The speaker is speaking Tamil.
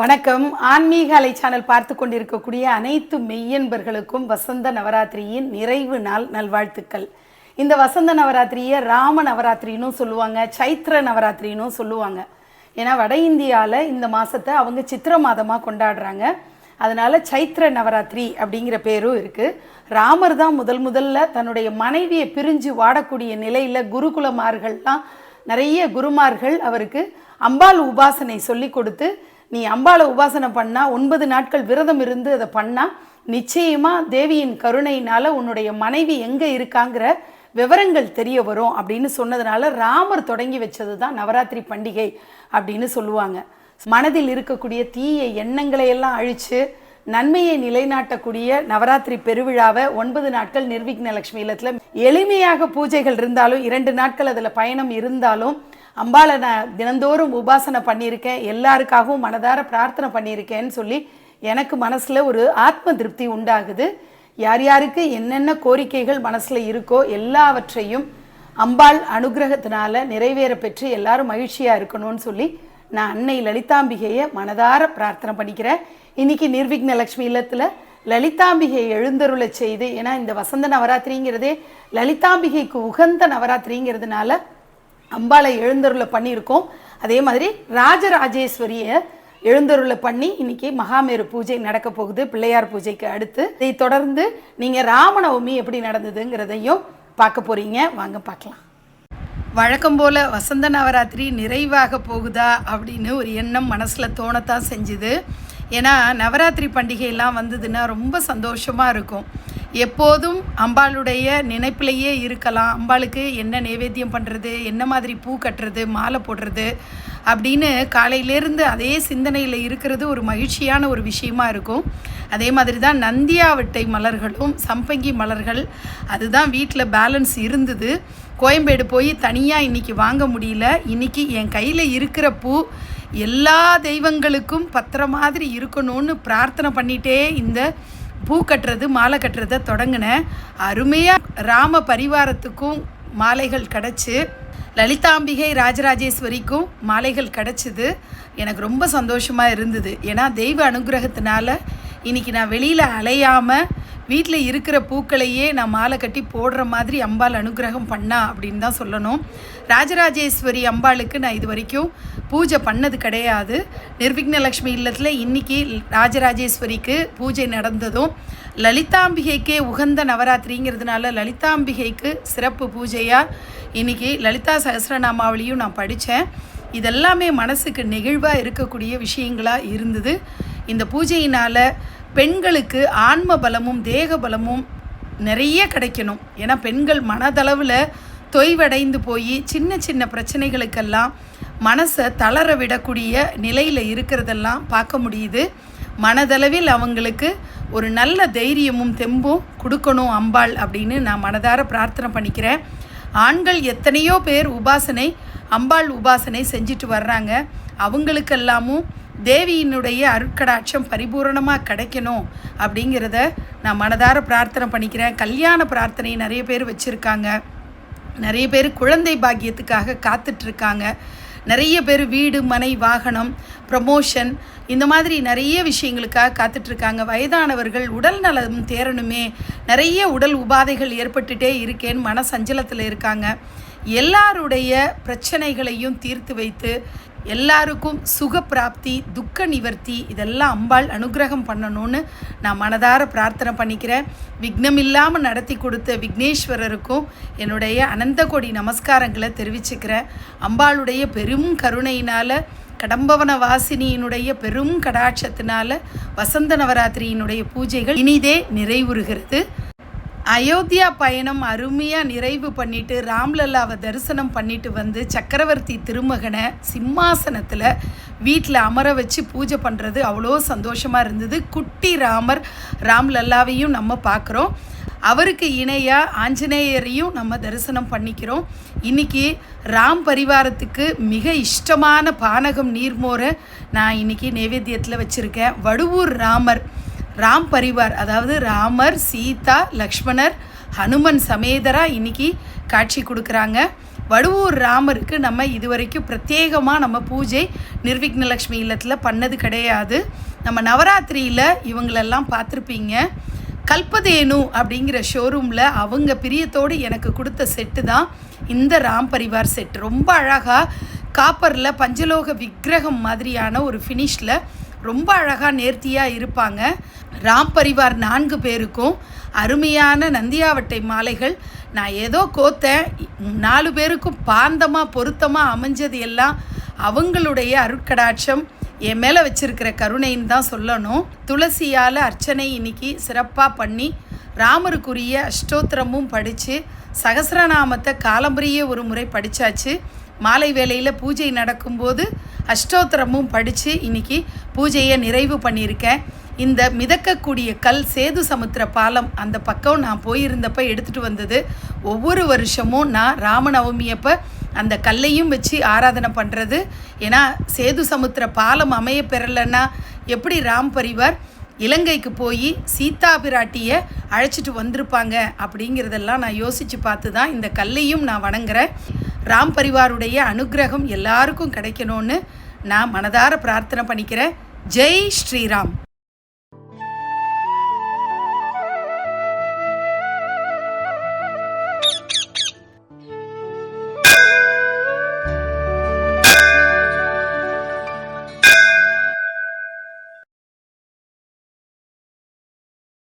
வணக்கம். ஆன்மீக அலை சேனல் பார்த்து கொண்டிருக்கக்கூடிய அனைத்து மெய்யன்பர்களுக்கும் வசந்த நவராத்திரியின் நிறைவு நாள் நல்வாழ்த்துக்கள். இந்த வசந்த நவராத்திரியை ராம நவராத்திரின்னு சொல்லுவாங்க சைத்ர நவராத்திரின்னு சொல்லுவாங்க. ஏன்னா வட இந்தியாவில் இந்த மாதத்தை அவங்க சித்திர மாதமாக கொண்டாடுறாங்க. அதனால சைத்ர நவராத்திரி அப்படிங்கிற பேரும் இருக்குது ராமர் தான் முதல் முதல்ல தன்னுடைய மனைவியை பிரிஞ்சு வாடக்கூடிய நிலையில் குருகுலமார்கள்லாம் நிறைய குருமார்கள் அவருக்கு அம்பாள் உபாசனை சொல்லி கொடுத்து நீ அம்பாளை உபாசனை பண்ணால் ஒன்பது நாட்கள் விரதம் இருந்து அதை பண்ணால் நிச்சயமாக தேவியின் கருணையினால் உன்னுடைய மனைவி எங்கே இருக்காங்கிற விவரங்கள் தெரிய வரும் அப்படின்னு சொன்னதுனால ராமர் தொடங்கி வச்சது தான் நவராத்திரி பண்டிகை அப்படின்னு சொல்லுவாங்க. மனதில் இருக்கக்கூடிய தீய எண்ணங்களை எல்லாம் அழித்து நன்மையை நிலைநாட்டக்கூடிய நவராத்திரி பெருவிழாவை ஒன்பது நாட்கள் நிர்விக்ன லட்சுமி இல்லத்தில் எளிமையாக பூஜைகள் இருந்தாலும் இரண்டு நாட்கள் அதில் பயணம் இருந்தாலும் அம்பாளை நான் தினந்தோறும் உபாசனை பண்ணியிருக்கேன் எல்லாருக்காகவும் மனதார பிரார்த்தனை பண்ணியிருக்கேன்னு சொல்லி எனக்கு மனசில் ஒரு ஆத்ம திருப்தி உண்டாகுது. யார் யாருக்கு என்னென்ன கோரிக்கைகள் மனசில் இருக்கோ எல்லாவற்றையும் அம்பாள் அனுகிரகத்தினால நிறைவேற பெற்று எல்லாரும் மகிழ்ச்சியாக இருக்கணும்னு சொல்லி நான் அன்னை லலிதாம்பிகையை மனதார பிரார்த்தனை பண்ணிக்கிறேன். இன்னைக்கு நிர்விக்ன லட்சுமி இல்லத்தில் லலிதாம்பிகை எழுந்தருளை செய்து ஏன்னா இந்த வசந்த நவராத்திரிங்கிறதே லலிதாம்பிகைக்கு உகந்த நவராத்திரிங்கிறதுனால அம்பாளை எழுந்தருளை பண்ணியிருக்கோம். அதே மாதிரி ராஜராஜேஸ்வரியை எழுந்தருளை பண்ணி இன்னைக்கு மகாமேரு பூஜை நடக்க போகுது பிள்ளையார் பூஜைக்கு அடுத்து. இதை தொடர்ந்து நீங்கள் ராமநவமி எப்படி நடந்ததுங்கிறதையும் பார்க்க போகிறீங்க வாங்க பார்க்கலாம். வழக்கம் போல் வசந்த நவராத்திரி நிறைவாக போகுதா அப்படின்னு ஒரு எண்ணம் மனசில் தோணத்தான் செஞ்சுது. ஏன்னா நவராத்திரி பண்டிகையெல்லாம் வந்ததுன்னா ரொம்ப சந்தோஷமாக இருக்கும். எப்போதும் அம்பாளுடைய நினைப்பிலேயே இருக்கலாம். அம்பாளுக்கு என்ன நைவேத்தியம் பண்ணுறது என்ன மாதிரி பூ கட்டுறது மாலை போடுறது அப்படின்னு காலையிலேருந்து அதே சிந்தனையில் இருக்கிறது ஒரு மகிழ்ச்சியான ஒரு விஷயமா இருக்கும். அதே மாதிரி தான் நந்தியாவட்டை மலர்களும் சம்பங்கி மலர்கள் அதுதான் வீட்டில் பேலன்ஸ் இருந்தது. கோயம்பேடு போய் தனியாக இன்றைக்கி வாங்க முடியல. இன்றைக்கி என் கையில் இருக்கிற பூ எல்லா தெய்வங்களுக்கும் பத்திர மாதிரி இருக்கணும்னு பிரார்த்தனை பண்ணிட்டே இந்த பூ கட்டுறது மாலை கட்டுறதை தொடங்கினேன் அருமையாக ராம பரிவாரத்துக்கும் மாலைகள் கிடச்சி லலிதாம்பிகை ராஜராஜேஸ்வரிக்கும் மாலைகள் கிடச்சிது. எனக்கு ரொம்ப சந்தோஷமாக இருந்தது. ஏன்னா தெய்வ அனுகிரகத்தினால இன்றைக்கி நான் வெளியில் அலையாமல் வீட்டில் இருக்கிற பூக்களையே நான் மாலை கட்டி போடுற மாதிரி அம்பாள் அனுகிரகம் பண்ணா அப்படின்னு தான் சொல்லணும். ராஜராஜேஸ்வரி அம்பாளுக்கு நான் இது வரைக்கும் பூஜை பண்ணது கிடையாது. நிர்விக்னலக்ஷ்மி இல்லத்தில் இன்றைக்கி ராஜராஜேஸ்வரிக்கு பூஜை நடந்ததும் லலிதாம்பிகைக்கே உகந்த நவராத்திரிங்கிறதுனால லலிதாம்பிகைக்கு சிறப்பு பூஜையாக இன்றைக்கி லலிதா சஹசிரநாமாவளியும் நான் படித்தேன் இதெல்லாமே மனசுக்கு நெகிழ்வாக இருக்கக்கூடிய விஷயங்களாக இருந்தது. இந்த பூஜையினால் பெண்களுக்கு ஆன்ம பலமும் தேக பலமும் நிறைய கிடைக்கணும். ஏன்னா பெண்கள் மனதளவில் தொய்வடைந்து போய் சின்ன சின்ன பிரச்சனைகளுக்கெல்லாம் மனசை தளர விடக்கூடிய நிலையில் இருக்கிறதெல்லாம் பார்க்க முடியுது. மனதளவில் அவங்களுக்கு ஒரு நல்ல தைரியமும் தெம்பும் கொடுக்கணும் அம்பாள் அப்படின்னு நான் மனதார பிரார்த்தனை பண்ணிக்கிறேன். ஆண்கள் எத்தனையோ பேர் உபாசனை அம்பாள் உபாசனை செஞ்சுட்டு வர்றாங்க. அவங்களுக்கெல்லாமும் தேவியினுடைய அருட்கடாட்சம் பரிபூரணமாக கிடைக்கணும் அப்படிங்கிறத நான் மனதார பிரார்த்தனை பண்ணிக்கிறேன். கல்யாண பிரார்த்தனை நிறைய பேர் வச்சுருக்காங்க. நிறைய பேர் குழந்தை பாக்கியத்துக்காக காத்துட்ருக்காங்க. நிறைய பேர் வீடு மனை வாகனம் ப்ரமோஷன் இந்த மாதிரி நிறைய விஷயங்களுக்காக காத்துட்ருக்காங்க. வயதானவர்கள் உடல் நலம் தேரணுமே நிறைய உடல் உபாதைகள் ஏற்பட்டுட்டே இருக்கேன்னு மன சஞ்சலத்தில் இருக்காங்க. எல்லாருடைய பிரச்சனைகளையும் தீர்த்து வைத்து எல்லாருக்கும் சுகப்பிராப்தி துக்க நிவர்த்தி இதெல்லாம் அம்பாள் அனுகிரகம் பண்ணணும்னு நான் மனதார பிரார்த்தனை பண்ணிக்கிறேன். விக்னம் இல்லாமல் நடத்தி கொடுத்த விக்னேஸ்வரருக்கும் என்னுடைய அனந்த கோடி நமஸ்காரங்களை தெரிவிச்சுக்கிறேன். அம்பாளுடைய பெரும் கருணையினால் கடம்பவன வாசினியினுடைய பெரும் கடாட்சத்தினால வசந்த நவராத்திரியினுடைய பூஜைகள் இனிதே நிறைவுறுகிறது. அயோத்தியா பயணம் அருமையாக நிறைவு பண்ணிட்டு ராம்லல்லாவை தரிசனம் பண்ணிட்டு வந்து சக்கரவர்த்தி திருமகனை சிம்மாசனத்தில் வீட்டில் அமர வச்சு பூஜை பண்ணுறது அவ்வளோ சந்தோஷமாக இருந்தது. குட்டி ராமர் ராம்லல்லாவையும் நம்ம பார்க்குறோம் அவருக்கு இணையாக ஆஞ்சநேயரையும் நம்ம தரிசனம் பண்ணிக்கிறோம். இன்னைக்கு ராம் பரிவாரத்துக்கு மிக இஷ்டமான பானகம் நீர்மோரை நான் இன்னைக்கு நைவேத்தியத்தில் வச்சுருக்கேன். வடுவூர் ராமர் ராம் பரிவார் அதாவது ராமர் சீதா லக்ஷ்மணர் ஹனுமன் சமேதரா இன்னைக்கு காட்சி கொடுக்குறாங்க. வடுவூர் ராமருக்கு நம்ம இதுவரைக்கும் பிரத்யேகமாக நம்ம பூஜை நிர்விக்னலக்ஷ்மி இல்லத்தில் பண்ணது கிடையாது. நம்ம நவராத்திரியில் இவங்களெல்லாம் பார்த்துருப்பீங்க. கல்பதேனு அப்படிங்கிற ஷோரூமில் அவங்க பிரியத்தோடு எனக்கு கொடுத்த செட்டு தான் இந்த ராம் பரிவார் செட் ரொம்ப அழகாக காப்பரில் பஞ்சலோக விக்கிரகம் மாதிரியான ஒரு ஃபினிஷில் ரொம்ப அழகாக நேர்த்தியாக இருப்பாங்க. ராம் பரிவார் நான்கு பேருக்கும் அருமையான நந்தியாவட்டை மாலைகள். நான் ஏதோ கோத்தேன். நாலு பேருக்கும் பாந்தமாக பொருத்தமாக அமைஞ்சது எல்லாம் அவங்களுடைய அருட்கடாட்சம். என் மேலே வச்சுருக்கிற கருணைன்னு தான் சொல்லணும். துளசியால் அர்ச்சனை இன்னைக்கு சிறப்பாக பண்ணி ராமருக்குரிய அஷ்டோத்திரமும் படித்து சகசிரநாமத்தை காலம்பரியே ஒரு முறை படித்தாச்சு மாலை வேளையில் பூஜை நடக்கும்போது அஷ்டோத்திரமும் படித்து இன்னைக்கு பூஜையை நிறைவு பண்ணியிருக்கேன். இந்த மிதக்கக்கூடிய கல் சேது சமுத்திர பாலம் அந்த பக்கம் நான் போயிருந்தப்ப எடுத்துகிட்டு வந்தது. ஒவ்வொரு வருஷமும் நான் ராமநவமியப்போ அந்த கல்லையும் வச்சு ஆராதனை பண்ணுறது ஏன்னா சேது சமுத்திர பாலம் அமைய பெறலைன்னா எப்படி ராம் பரிவார் இலங்கைக்கு போய் சீதா பிராட்டியை அழைச்சிட்டு வந்திருப்பாங்க அப்படிங்கிறதெல்லாம் நான் யோசித்து பார்த்து தான் இந்த கல்லையும் நான் வணங்குறேன். ராம் பரிவாருடைய அனுக்கிரகம் எல்லாருக்கும் கிடைக்கணும்னு நான் மனதார பிரார்த்தனை பண்ணிக்கிறேன். ஜெய் ஸ்ரீராம்.